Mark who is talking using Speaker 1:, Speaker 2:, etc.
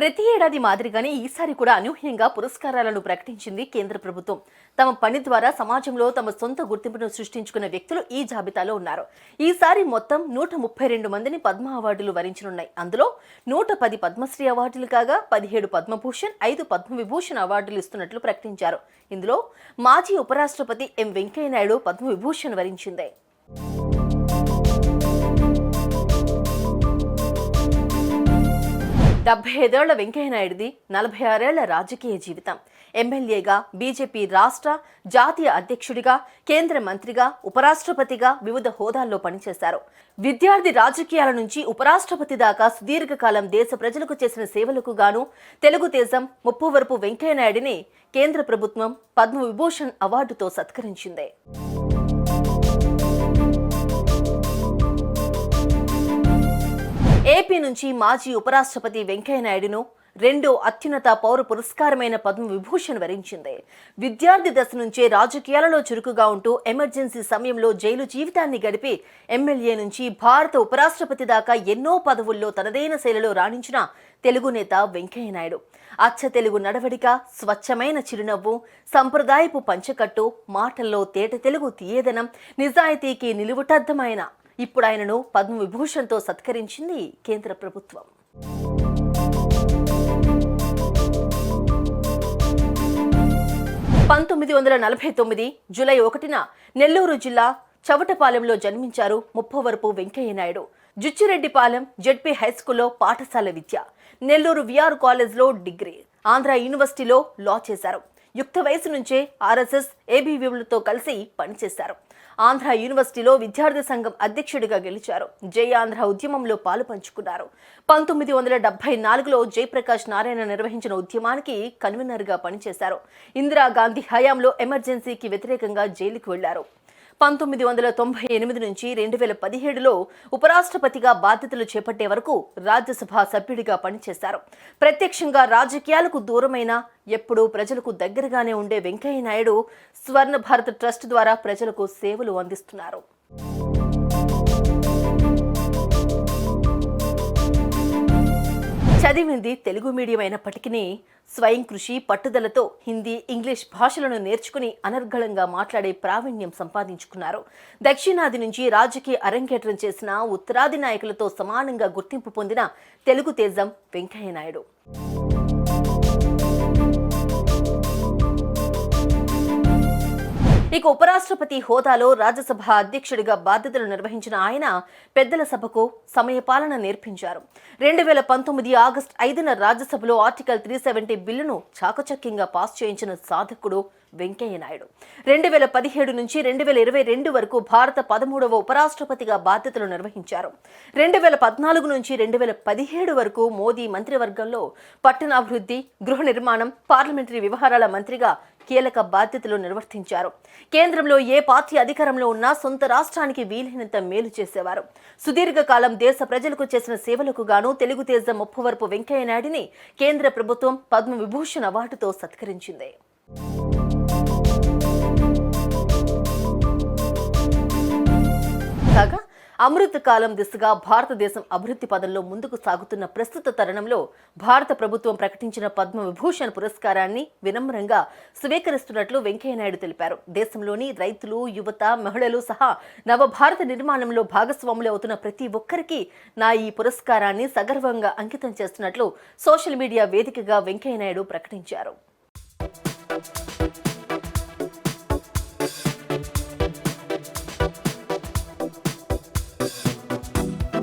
Speaker 1: ప్రతి ఏడాది మాదిరిగానే ఈసారి కూడా అనూహ్యంగా పురస్కారాలను ప్రకటించింది కేంద్ర ప్రభుత్వం. తమ పని ద్వారా సమాజంలో తమ సొంత గుర్తింపును సృష్టించుకున్న వ్యక్తులు ఈ జాబితాలో ఉన్నారు. ఈసారి మొత్తం నూట ముప్పై రెండు మందిని పద్మ అవార్డులు వరించనున్నాయి. అందులో నూట పది పద్మశ్రీ అవార్డులు కాగా పదిహేడు పద్మభూషణ్ ఐదు పద్మవిభూషణ్ అవార్డులు ఇస్తున్నట్లు ప్రకటించారు. ఇందులో మాజీ ఉపరాష్ట్రపతి ఎం వెంకయ్యనాయుడు పద్మవిభూషణ్ వరించిందే. డెబ్బై ఐదేళ్ళ వెంకయ్యనాయుడిది నలభై ఆరేళ్ళ రాజకీయ జీవితం. ఎమ్మెల్యేగా బీజేపీ రాష్ట్ర జాతీయ అధ్యక్షుడిగా కేంద్ర మంత్రిగా ఉపరాష్ట్రపతిగా వివిధ హోదాల్లో పనిచేశారు. విద్యార్థి రాజకీయాల నుంచి ఉపరాష్ట్రపతి దాకా సుదీర్ఘకాలం దేశ ప్రజలకు చేసిన సేవలకు గాను తెలుగుదేశం ముప్పవరపు వెంకయ్యనాయుడిని కేంద్ర ప్రభుత్వం పద్మ విభూషణ్ అవార్డుతో సత్కరించింది. ఏపీ నుంచి మాజీ ఉపరాష్ట్రపతి వెంకయ్యనాయుడును రెండో అత్యున్నత పౌర పురస్కారమైన పద్మ విభూషణ్ వరించింది. విద్యార్థి దశ నుంచే రాజకీయాలలో చురుకుగా ఉంటూ ఎమర్జెన్సీ సమయంలో జైలు జీవితాన్ని గడిపి ఎమ్మెల్యే నుంచి భారత ఉపరాష్ట్రపతి దాకా ఎన్నో పదవుల్లో తనదైన శైలిలో రాణించిన తెలుగు నేత వెంకయ్యనాయుడు. అచ్చ తెలుగు నడవడిక స్వచ్ఛమైన చిరునవ్వు సంప్రదాయపు పంచకట్టు మాటల్లో తేట తెలుగు తీయదనం నిజాయితీకి నిలువుటద్దమైన ఇప్పుడు ఆయనను పద్మ విభూషణ్తో సత్కరించింది కేంద్ర ప్రభుత్వం. పంతొమ్మిది వందల నలభై తొమ్మిది జూలై ఒకటిన నెల్లూరు జిల్లా చవటపాలెంలో జన్మించారు ముప్పవరపు వెంకయ్యనాయుడు జుచ్చిరెడ్డిపాలెం జెడ్పీ హైస్కూల్లో పాఠశాల విద్య. నెల్లూరు విఆర్ కాలేజ్లో డిగ్రీ. ఆంధ్ర యూనివర్సిటీలో లా చేశారు. యుక్త వయసు నుంచే ఆర్ఎస్ఎస్ ఏబీవీలతో కలిసి పనిచేశారు. ఆంధ్ర యూనివర్సిటీలో విద్యార్థి సంఘం అధ్యక్షుడిగా గెలిచారు. జై ఆంధ్ర ఉద్యమంలో పాలు పంచుకున్నారు. పంతొమ్మిది వందల డెబ్బై నాలుగులో జయప్రకాష్ నారాయణ నిర్వహించిన ఉద్యమానికి కన్వీనర్గా పనిచేశారు. ఇందిరాగాంధీ హయాంలో ఎమర్జెన్సీకి వ్యతిరేకంగా జైలుకు వెళ్ళారు. పంతొమ్మిది వందల తొంభై ఎనిమిది నుంచి రెండు వేల పదిహేడులో ఉపరాష్ట్రపతిగా బాధ్యతలు చేపట్టే వరకు రాజ్యసభ సభ్యుడిగా పనిచేశారు. ప్రత్యక్షంగా రాజకీయాలకు దూరమైన ఎప్పుడూ ప్రజలకు దగ్గరగానే ఉండే వెంకయ్య నాయుడు స్వర్ణ భారత్ ట్రస్ట్ ద్వారా ప్రజలకు సేవలు అందిస్తున్నారు. చదివింది తెలుగు మీడియం అయినప్పటికీ స్వయం కృషి పట్టుదలతో హిందీ ఇంగ్లీష్ భాషలను నేర్చుకుని అనర్గళంగా మాట్లాడే ప్రావీణ్యం సంపాదించుకున్నారు. దక్షిణాది నుంచి రాజకీయ అరంగేట్రం చేసిన ఉత్తరాది నాయకులతో సమానంగా గుర్తింపు పొందిన తెలుగు తేజం వెంకయ్య నాయుడు ఇక ఉపరాష్ట్రపతి హోదాలో రాజ్యసభ అధ్యక్షుడిగా బాధ్యతలు నిర్వహించిన ఆయన పెద్దల సభకు సమయపాలన నేర్పించారు. రెండు వేల పంతొమ్మిది ఆగస్టు ఐదున రాజ్యసభలో ఆర్టికల్ త్రీ సెవెంటీ బిల్లును చాకచక్యంగా పాస్ చేయించిన సాధకుడు వెంకయ్య నాయుడు. రెండు వేల పదిహేడు నుంచి రెండు వేల ఇరవై రెండు వరకు భారత పదమూడవ ఉపరాష్ట్రపతిగా బాధ్యతలు నిర్వహించారు. రెండు వేల పద్నాలుగు నుంచి రెండు వేల పదిహేడు వరకు మోదీ మంత్రివర్గంలో పట్టణాభివృద్ధి గృహ నిర్మాణం పార్లమెంటరీ వ్యవహారాల మంత్రిగా కీలక బాధ్యతలు నిర్వర్తించారు. కేంద్రంలో ఏ పార్టీ అధికారంలో ఉన్నా సొంత రాష్ట్రానికి వీలైనంత మేలు చేసేవారు. సుదీర్ఘకాలం దేశ ప్రజలకు చేసిన సేవలకు గాను తెలుగు తేజం ముప్పవరపు వెంకయ్య నాయుడిని కేంద్ర ప్రభుత్వం పద్మవిభూషణ్ అవార్డుతో సత్కరించింది. అమృత కాలం దిశగా భారతదేశం అభివృద్ధి పదంలో ముందుకు సాగుతున్న ప్రస్తుత తరుణంలో భారత ప్రభుత్వం ప్రకటించిన పద్మ విభూషణ్ పురస్కారాన్ని వినమ్రంగా స్వీకరిస్తున్నట్లు వెంకయ్యనాయుడు తెలిపారు. దేశంలోని రైతులు యువత మహిళలు సహా నవభారత నిర్మాణంలో భాగస్వాములు అవుతున్న ప్రతి ఒక్కరికి నా ఈ పురస్కారాన్ని సగర్వంగా అంకితం చేస్తున్నట్లు సోషల్ మీడియా వేదికగా వెంకయ్యనాయుడు ప్రకటించారు.